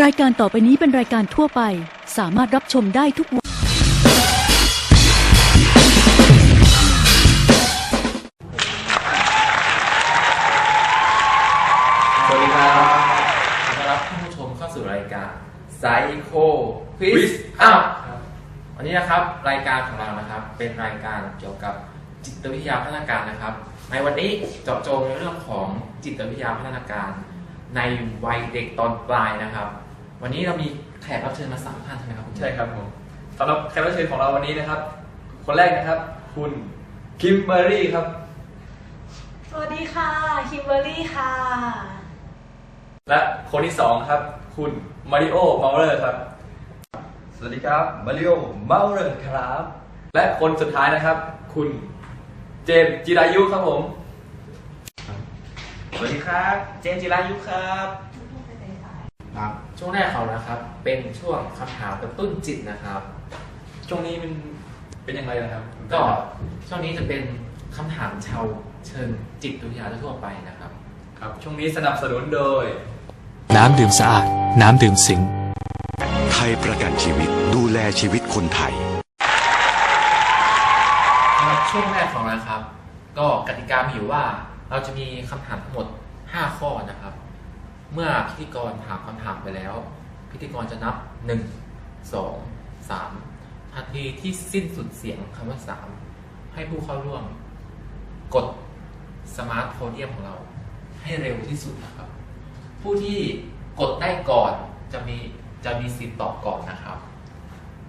รายการต่อไปนี้เป็นรายการทั่วไป สามารถรับชมได้ทุกวัยสวัสดีครับขอต้อนรับท่านผู้ชมเข้าสู่รายการ Psycho Quiz Quiz Up วันนี้นะครับรายการของเรานะครับ เป็นรายการเกี่ยวกับจิตวิทยาพัฒนาการนะครับ ในวันนี้เจาะจงในเรื่องของจิตวิทยาพัฒนาการ ในวัยเด็กตอนปลายนะครับ วันนี้เรามีแขกรับเชิญมาสามท่านใช่ไหมครับคุณใช่ครับผมสำหรับแขกรับเชิญของเราวันนี้นะครับ คนแรกนะครับ คุณคิมเบอร์รี่ครับ สวัสดีค่ะ คิมเบอร์รี่ค่ะ และคนที่สองครับ คุณมาริโอมาเลอร์ครับ สวัสดีครับมาริโอเมาเลอร์ครับ และคนสุดท้ายนะครับ คุณเจมส์จิรายุครับผม สวัสดีครับ เจนจิรายุครับครับ ช่วงแรกเขานะครับ เป็นช่วงคำถามกระตุ้นจิตนะครับ ช่วงนี้มันเป็นยังไงนะครับ ก็ช่วงนี้จะเป็นคำถามชาวเชิงจิตวิทยาทั่วไปนะครับ ครับ ช่วงนี้สนับสนุนโดย น้ำดื่มสะอาด น้ำดื่มสิง ไทยประกันชีวิตดูแลชีวิตคนไทย สำหรับช่วงแรกของเรานะครับ ก็กติกามีอยู่ว่า เราจะมีคำถามทั้งหมด 5 ข้อนะครับ เมื่อพิธีกรถามคำถามไปแล้ว พิธีกรจะนับ 1 2 3 ทันทีที่สิ้นสุดเสียงคำว่า 3 ให้ผู้เข้าร่วม กดสมาร์ทโฟนเดียมของเรา ให้เร็วที่สุดนะครับ ผู้ที่กดได้ก่อนจะมีจะมีสิทธิ์ตอบก่อนนะครับ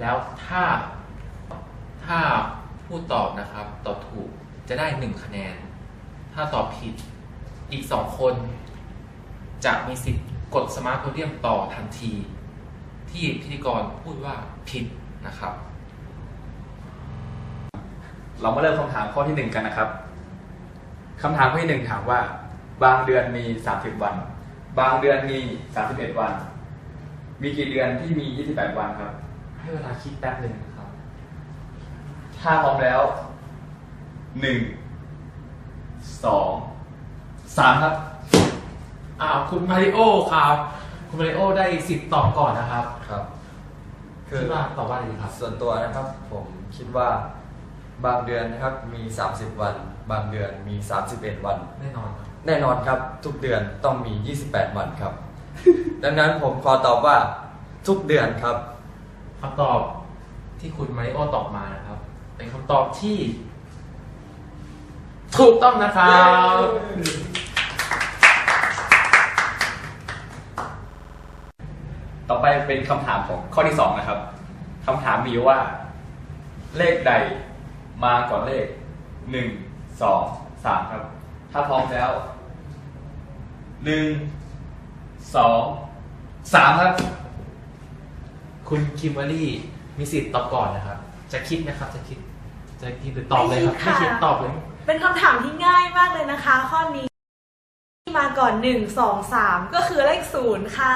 แล้วถ้าถ้าผู้ตอบนะครับ ตอบถูกจะได้หนึ่งคะแนน ถ้าตอบผิดอีกสองคน จะมีสิทธิ์กดสมาร์ทโพเดียมต่อทันที ที่พิธีกรพูดว่าผิดนะครับ เรามาเริ่มคำถามข้อที่หนึ่งกันนะครับคำถามข้อที่หนึ่งถามว่า บางเดือนมี30วัน บางเดือนมี31วัน มีกี่เดือนที่มี28วันครับ ให้เวลาคิดแป๊บหนึ่งนะครับ ถ้าพร้อมแล้วหนึ่ง สองสามครับอ้าวคุณมาริโอครับ คุณมาริโอได้สิทธิ์ตอบก่อนนะครับครับคิดว่าตอบว่าอะไรดีครับ ส่วนตัวนะครับ ผมคิดว่าบางเดือนนะครับมี 30 วัน บางเดือนมี 31 วัน แน่นอนครับแน่นอนครับ ทุกเดือนต้องมี 28 วันครับ ดังนั้นผมขอตอบว่าทุกเดือนครับคำตอบที่คุณมาริโอตอบมานะครับ เป็นคำตอบที่ ถูกต้องนะครับ ต่อไปเป็นคำถามของข้อที่สองนะครับคำถามมีอยู่ว่า เลขใดมาก่อนเลขหนึ่งสองสามครับ ถ้าพร้อมแล้วหนึ่งสองสามครับ คุณคิมเบอรรี่มีสิทธิ์ตอบก่อนนะครับ จะคิดนะครับ จะคิด จะคิดหรือตอบเลยครับไม่ไม่คิคิดดค่ะตอบเลย เป็นคำถามที่ง่ายมากเลยนะคะ ข้อนี้ที่มาก่อนหนึ่งสองสามก็คือเลขศูนย์ค่ะ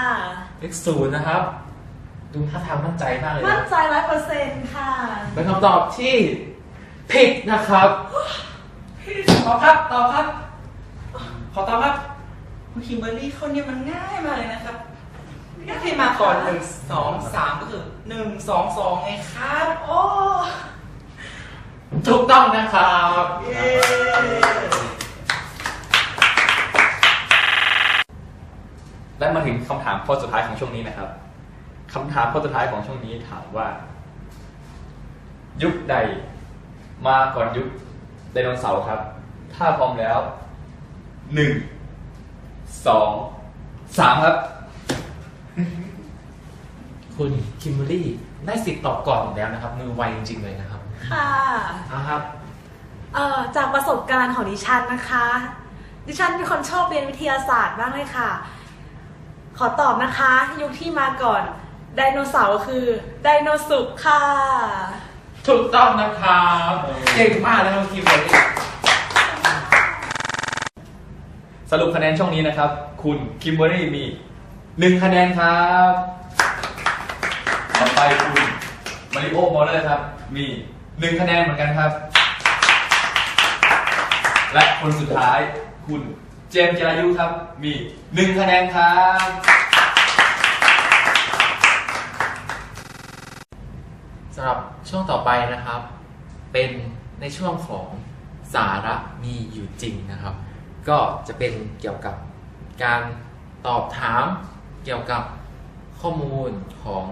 เลขศูนย์นะครับ ดูท่าทางมั่นใจมากเลยมั่นะนใจร้อยเปอร์เซ็นต์ค่ะ เป็นคำตอบที่ผิดนะครับตอบครับตอบครับ ขอตอบครับคุณคิมเบอร์รี่คนนี้มันง่ายมากเลยนะครับก็ที่มาก่อนหนึ่งสองสามก็คือหนึ่งสองสองไงครับ โอ้ ถูกต้องนะครับและมาถึงคำถามข้อสุดท้ายของช่วงนี้นะครับคำถามข้อสุดท้ายของช่วงนี้ถามว่า ยุคใดมาก่อนยุคไดโนเสาร์ครับ ถ้าพร้อมแล้วหนึ่งสองสามครับ คุณคิมเบอรรี่ได้สิทธิ์ตอบก่อนอยู่แล้วนะครับ มือไวจริงๆเลยนะครับ ค่ะนะครับ เอ่อจากประสบการณ์ของดิฉันนะคะ ดิฉันเป็นคนชอบเรียนวิทยาศาสตร์มากเลยค่ะ ขอตอบนะคะยุคที่มาก่อนไดโนเสาร์คือไดโนสุกร์ค่ะ ถูกต้องนะครับเก่งมากเลยครับคิมเบอรรี่สรุปคะแนนช่องนี้นะครับ คุณคิมเบอรี่มีหนึ่งคะแนนครับต่อไปคุณมาริโอมอลเลอร์ครับ มี หนึ่งคะแนนเหมือนกันครับ และคนสุดท้ายคุณเจมส์จรายุครับ มีหนึ่งคะแนนครับ สำหรับช่วงต่อไปนะครับ เป็นในช่วงของสาระมีอยู่จริงนะครับ ก็จะเป็นเกี่ยวกับการตอบถามเกี่ยวกับข้อมูลของ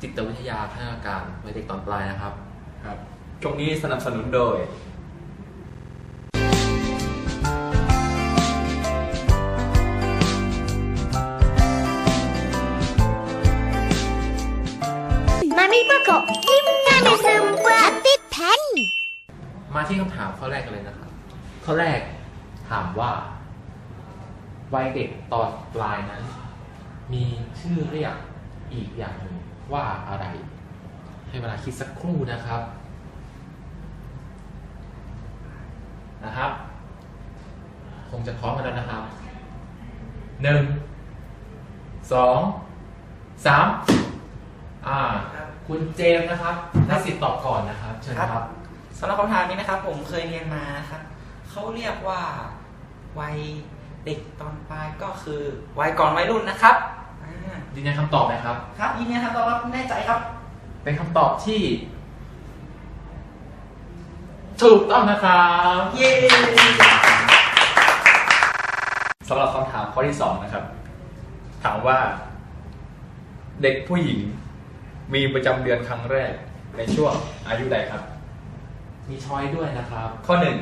จิตวิทยาพัฒนาการเด็กตอนปลายนะครับ ครช่วงนี้สนับสนุนโดย มามิปะโกยิ้มหนาไม่ซึมเบื่อติดแพนมาที่คำถามข้อแรกกันเลยนะครับข้อแรกถามว่า วัยเด็กตอนปลายนั้น มีชื่อเรียกอีกอย่างหนึ่งว่าอะไร ให้เวลาคิดสักครู่นะครับนะครับ คงจะพร้อมกันแล้วนะครับหนึ่งสองสามอ่า คุณเจมส์นะครับได้สิทธิ์ตอบก่อนนะครับเชิญครับสำหรับคำถามนี้นะครับ ผมเคยเรียนมานะครับเขาเรียกว่าวัยเด็กตอนปลายก็คือวัยก่อนวัยรุ่นนะครับอ่ายืนยันคำตอบไหมครับ ครับยินดีครับตอบรับแน่ใจครับ เป็นคำตอบที่ ถูกต้องนะครับเย้สำหรับคำถามข้อที่สองนะครับ ถามว่า เด็กผู้หญิง มีประจำเดือนครั้งแรก ในช่วงอายุใดครับ มีช้อยด้วยนะครับ ข้อหนึ่ง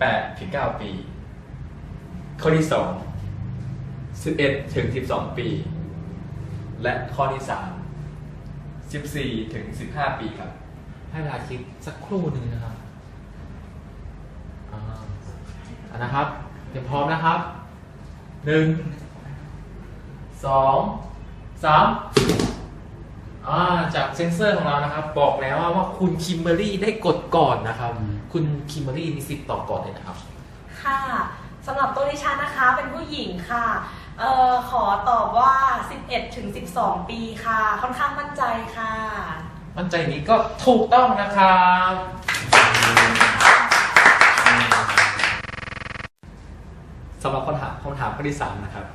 แปดถึงเก้าปี ข้อที่สองสิบเอ็ดถึงสิบสองปี และข้อที่สาม สิบสี่ถึงสิบห้าปีครับ ให้เวลาคิดสักครู่หนึ่งนะครับอ่าอะนะครับ เตรียมพร้อมนะครับหนึ่งสองสามอ่าจากเซนเซอร์ของเรานะครับ บอกแล้วว่าคุณคิมเบอรี่ได้กดก่อนนะครับ คุณคิมเบอรี่มีสิทธิ์ตอบก่อนเลยนะครับ ค่ะสำหรับตัวดิฉันนะคะเป็นผู้หญิงค่ะ เอ่อขอตอบว่า 11ถึง12 ปีค่ะ ค่อนข้างมั่นใจค่ะ มั่นใจนี้ก็ถูกต้องนะครับสำหรับคำถามคำถามข้อที่สามนะครับ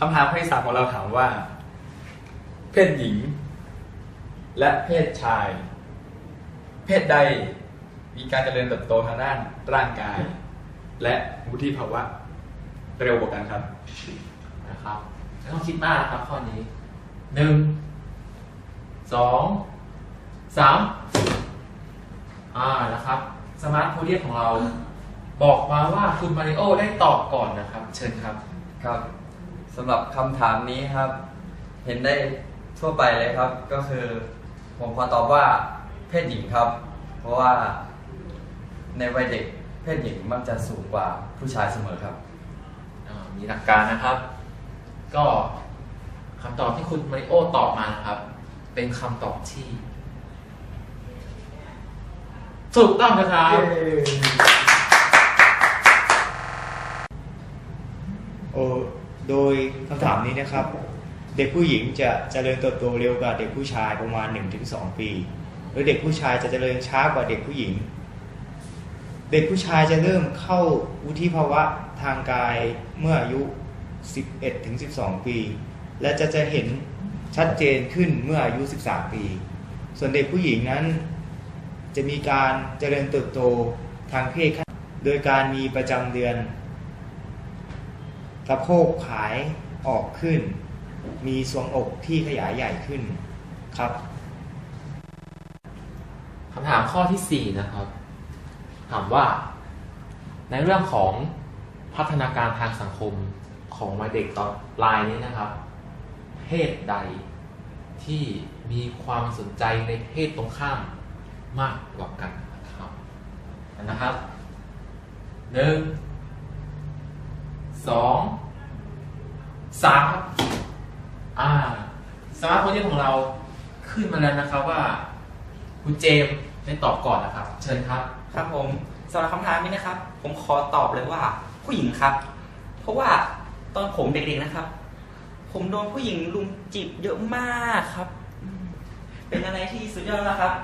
คำถามข้อที่สามของเราถามว่า เพศหญิง และเพศชาย เพศใดมีการเจริญเติบโตทางด้านร่างกาย และวุฒิภาวะเร็วกว่ากันครับ นะครับไม่ต้องคิดมากนะครับข้อนี้หนึ่งสองสามอ่านะครับสมาร์ทโพเดียมของเราบอกมาว่าคุณมาริโอได้ตอบก่อนนะครับ เชิญครับครับสำหรับคำถามนี้ครับ เห็นได้ทั่วไปเลยครับ ก็คือ ผมขอตอบว่าเพศหญิงครับ เพราะว่าในวัยเด็กเพศหญิงมักจะสูงกว่าผู้ชายเสมอครับ อ่ามีหลักการนะครับ ก็คำตอบที่คุณมาริโอตอบมานะครับ เป็นคำตอบที่ถูกต้องนะครับ โอโดยคำถามนี้นะครับ เด็กผู้หญิงจะเจริญเติบโตเร็วกว่าเด็กผู้ชายประมาณ 1-2 ปีโดยเด็กผู้ชายจะเจริญช้ากว่าเด็กผู้หญิง เด็กผู้ชายจะเริ่มเข้าวุฒิภาวะทางกายเมื่ออายุ 11-12 ปี และจะจะเห็นชัดเจนขึ้นเมื่ออายุ 13 ปี ส่วนเด็กผู้หญิงนั้น จะมีการเจริญเติบโตทางเพศขั้นโดยการมีประจำเดือนสะโพกขายออกขึ้น มีทรวงอกที่ขยายใหญ่ขึ้นครับคำถามข้อที่ 4 นะครับ ถามว่า ในเรื่องของพัฒนาการทางสังคม ของวัยเด็กตอนปลายนี้นะครับ เพศใดที่มีความสนใจในเพศตรงข้ามมากกว่ากันนะครับนะครับหนึ่งสองสามครับอ่าสมาร์ทโฟนที่ของเราขึ้นมาแล้วนะครับว่าคุณเจมส์ได้ตอบก่อนนะครับ เชิญครับ ครับผมสำหรับคำถามนี้นะครับ ผมขอตอบเลยว่าผู้หญิงครับ เพราะว่า ตอนผมเด็กๆนะครับ ผมโดนผู้หญิงลุมจีบเยอะมากครับอืมเป็นอะไรที่สุดยอดแล้วครับ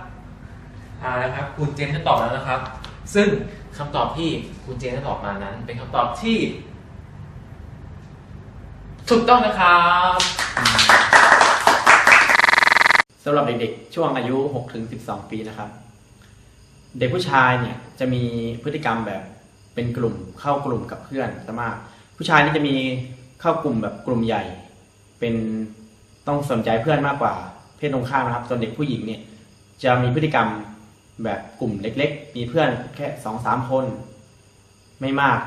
อ่านะครับคุณเจมส์ได้ตอบแล้วนะครับ ซึ่งคำตอบที่คุณเจมส์ได้ตอบมานั้น เป็นคำตอบที่ ถูกต้องนะครับ สำหรับเด็กๆ ช่วงอายุ6ถึง12 ปีนะครับ เด็กผู้ชายเนี่ยจะมีพฤติกรรมแบบเป็นกลุ่มเข้ากลุ่มกับเพื่อนซะมาก ผู้ชายนี่จะมีเข้ากลุ่มแบบกลุ่มใหญ่ เป็นต้องสนใจเพื่อนมากกว่า เพศตรงข้ามนะครับส่วนเด็กผู้หญิงเนี่ยจะมีพฤติกรรมแบบกลุ่มเล็ก ๆ มีเพื่อนแค่สองสามคน ไม่มาก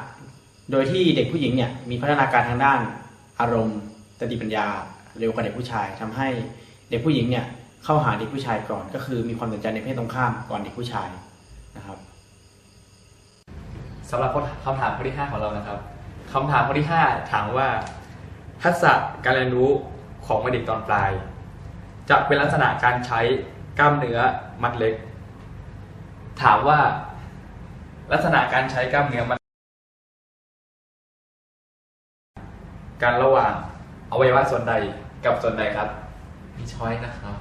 โดยที่เด็กผู้หญิงเนี่ยมีพัฒนาการทางด้านอารมณ์สติปัญญาเร็วกว่าเด็กผู้ชายทำให้เด็กผู้หญิงเนี่ยเข้าหาเด็กผู้ชายก่อน ก็คือมีความสนใจในเพศตรงข้ามก่อนเด็กผู้ชายนะครับสำหรับคำถามข้อที่ 5 ของเรานะครับ คำถามข้อที่ 5 ถามว่า ทักษะการเรียนรู้ของวัยเด็กตอนปลาย จะเป็นลักษณะการใช้กล้ามเนื้อมัดเล็ก ถามว่า ลักษณะการใช้กล้ามเนื้อมัดการระหว่างอวัยวะส่วนใดกับส่วนใดครับ มีช้อยนะครับ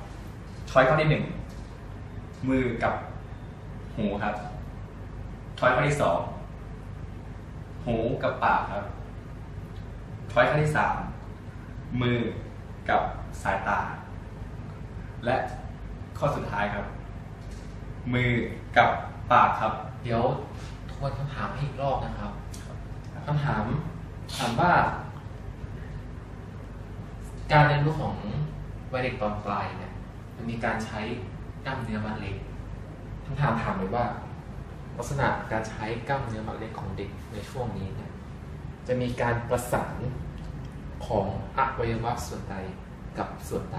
ช้อยข้อที่หนึ่งมือกับหูครับช้อยข้อที่สอง หูกับปากครับช้อยข้อที่สามมือกับสายตา และข้อสุดท้ายครับ มือกับปากครับ เดี๋ยวทวนคำถามให้อีกรอบนะครับคำถามถามว่า การเรียนรู้ของวัยเด็กตอนปลายเนี่ยมันมีการใช้กล้ามเนื้อมัดเล็กคำถามถามเลยว่า ลักษณะการใช้กล้ามเนื้อมัดเล็กของเด็กในช่วงนี้เนี่ยจะมีการประสานของอวัยวะส่วนใดกับส่วนใด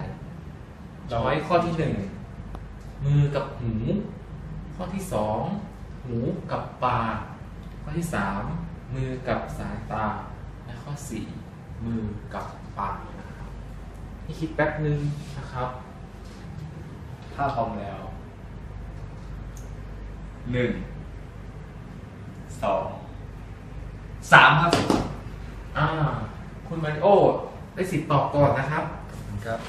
ช้อยข้อที่หนึ่งมือกับหู ข้อที่สองหูกับปากข้อที่สามมือกับสายตา และข้อสี่มือกับปากนะครับให้คิดแป๊บนึงนะครับ ถ้าพร้อมแล้วหนึ่ง สองสามครับอ่า คุณมาริโอ ได้สิทธิ์ตอบก่อนนะครับ ครับ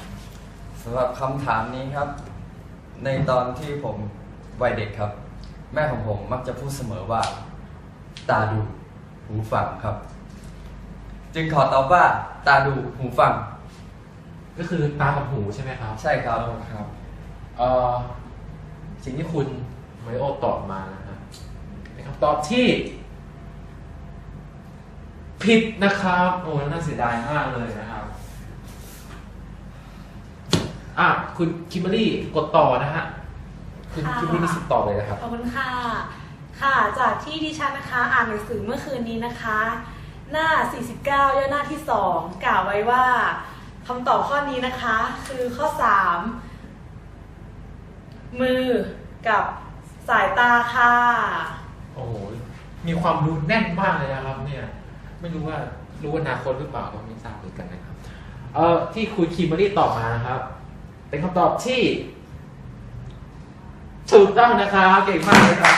สำหรับคำถามนี้ครับ ในตอนที่ผมวัยเด็กครับ แม่ของผมมักจะพูดเสมอว่า ตาดูหูฟังครับ จึงขอตอบว่า ตาดูหูฟัง ก็คือตากับหูใช่ไหมครับใช่ครับ ครับเอ่อสิ่งที่คุณมาริโอตอบมานะครับเป็นคำตอบที่ ผิดนะครับ โอ้น่าเสียดายมากเลยนะครับ อะ คุณคิมเบอรี่กดต่อนะฮะ คุณค่ะคิมเบอรี่มีสิทธิ์ตอบเลยนะครับ ขอบคุณค่ะ ค่ะ จากที่ดิฉันนะคะ อ่านหนังสือเมื่อคืนนี้นะคะ หน้า 49ย่อหน้าที่ 2 กล่าวไว้ว่าคำตอบข้อนี้นะคะ คือข้อ 3 มือกับสายตาค่ะ โอ้โหมีความรู้แน่นมากเลยนะครับ เนี่ย ไม่รู้ว่ารู้อนาคตหรือเปล่าก็ไม่ทราบเหมือนกันนะครับ เอ่อที่คุณคิมเบอรี่ตอบมานะครับ เป็นคำตอบที่ ถูกต้องนะครับเก่งมากเลยครับ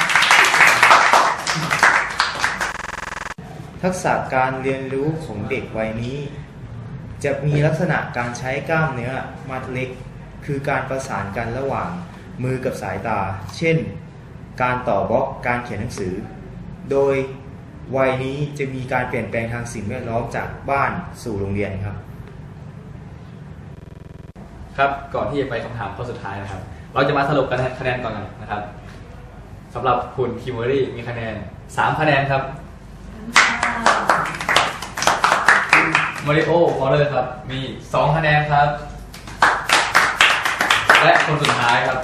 ทักษะการเรียนรู้ของเด็กวัยนี้ จะมีลักษณะการใช้กล้ามเนื้อมัดเล็ก คือการประสานกันระหว่างมือกับสายตา เช่น การต่อบล็อกการเขียนหนังสือ โดยวัยนี้จะมีการเปลี่ยนแปลงทางสิ่งแวดล้อมจากบ้านสู่โรงเรียนครับ ครับก่อนที่จะไปคำถามข้อสุดท้ายนะครับ เราจะมาสรุปคะแนนคะแนนก่อนนะครับสำหรับคุณคิมเบอรี่มีคะแนน 3 คะแนนครับมาริโอฟอลเลอร์ครับ มี 2 คะแนนครับ และคนสุดท้ายครับ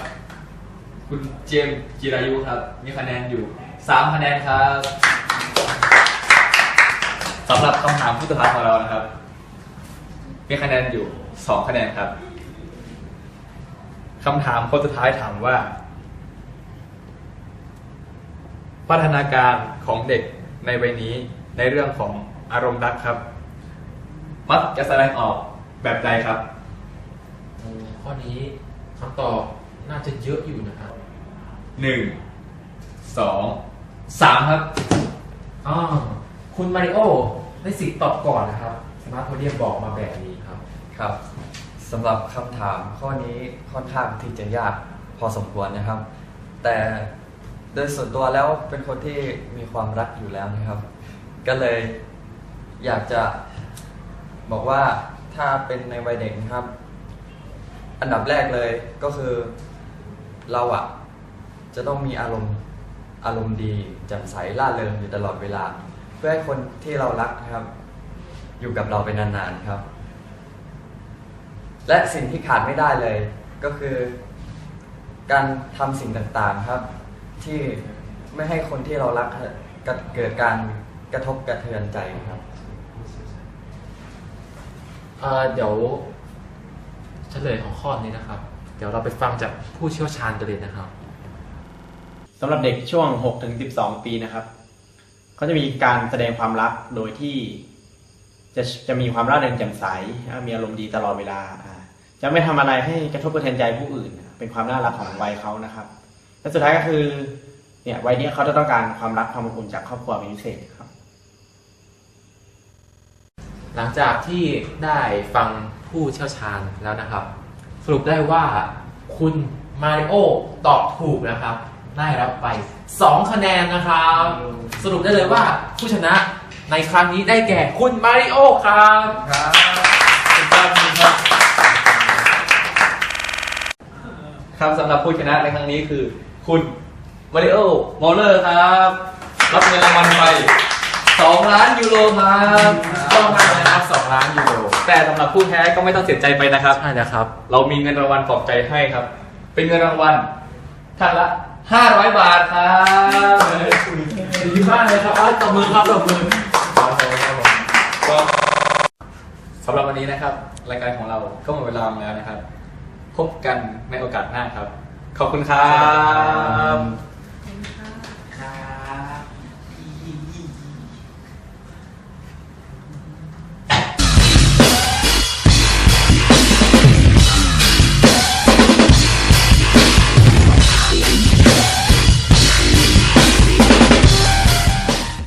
คุณเจมส์จิรายุครับ มีคะแนนอยู่ 3 คะแนนครับสำหรับคำถามผู้สุดท้าของเรานะครับ มีคะแนนอยู่ 2 คะแนนครับคำถามคนสุดท้ายถามว่า พัฒนาการของเด็กในวัยนี้ในเรื่องของอารมณ์รักครับ มักจะแสดงออกแบบใดครับ ข้อนี้คำตอบน่าจะเยอะอยู่นะครับ หนึ่งสองสามครับ อ๋อคุณมาริโอได้สิทธิ์ตอบก่อนนะครับสมาร์ทโพเดียมบอกมาแบบนี้ครับ ครับสำหรับคำถามข้อนี้ค่อนข้างที่จะยากพอสมควรนะครับ แต่โดยส่วนตัวแล้วเป็นคนที่มีความรักอยู่แล้วนะครับ ก็เลยอยากจะบอกว่าถ้าเป็นในวัยเด็กนะครับ อันดับแรกเลยก็คือเราอะ จะต้องมีอารมณ์อารมณ์ดีแจ่มใสล่าเริงอยู่ตลอดเวลา เพื่อให้คนที่เรารักนะครับ อยู่กับเราเป็นนานๆครับ และสิ่งที่ขาดไม่ได้เลย ก็คือ การทำสิ่งต่างๆครับ ที่ไม่ให้คนที่เรารักเกิดการกระทบกระเทือนใจครับเเดี๋ยวเฉลยของข้อนี้นะครับ เดี๋ยวเราไปฟังจากผู้เชี่ยวชาญกันเลยนะครับ สำหรับเด็กช่วง6ถึง12 ปีนะครับเขาจะมีการแสดงความรักโดยที่จะจะมีความร่าเริงแจ่มใส มีอารมณ์ดีตลอดเวลา จะไม่ทำอะไรให้กระทบกระเทือนใจผู้อื่น เป็นความน่ารักของวัยเขานะครับ และสุดท้ายก็คือ เนี่ยวัยนี้เขาจะต้องการความรักความอบอุ่นจากครอบครัวเป็นพิเศษครับ หลังจากที่ได้ฟังผู้เชี่ยวชาญแล้วนะครับ สรุปได้ว่าคุณมาริโอตอบถูกนะครับ ได้รับไป 2 คะแนนนะครับ สรุปได้เลยว่าผู้ชนะในครั้งนี้ได้แก่คุณมาริโอครับครับสุดยอดจริงครับครับสำหรับผู้ชนะในครั้งนี้คือ คุณมาริโอมอลเลอร์ครับ รับเงินรางวัลไป 2 ล้านยูโรครับต้องมากเลยนะครับ2ล้านยูโรแต่สำหรับผู้แพ้ก็ไม่ต้องเสียใจไปนะครับ ใช่นะครับ เรามีเงินรางวัลปลอบใจให้ครับ เป็นเงินรางวัลท่านละ 500 บาทครับดีมากเลยครับตบมือครับตบมือก็สำหรับวันนี้นะครับ รายการของเราก็หมดเวลาแล้วนะครับ พบกันในโอกาสหน้าครับ ขอบคุณครับ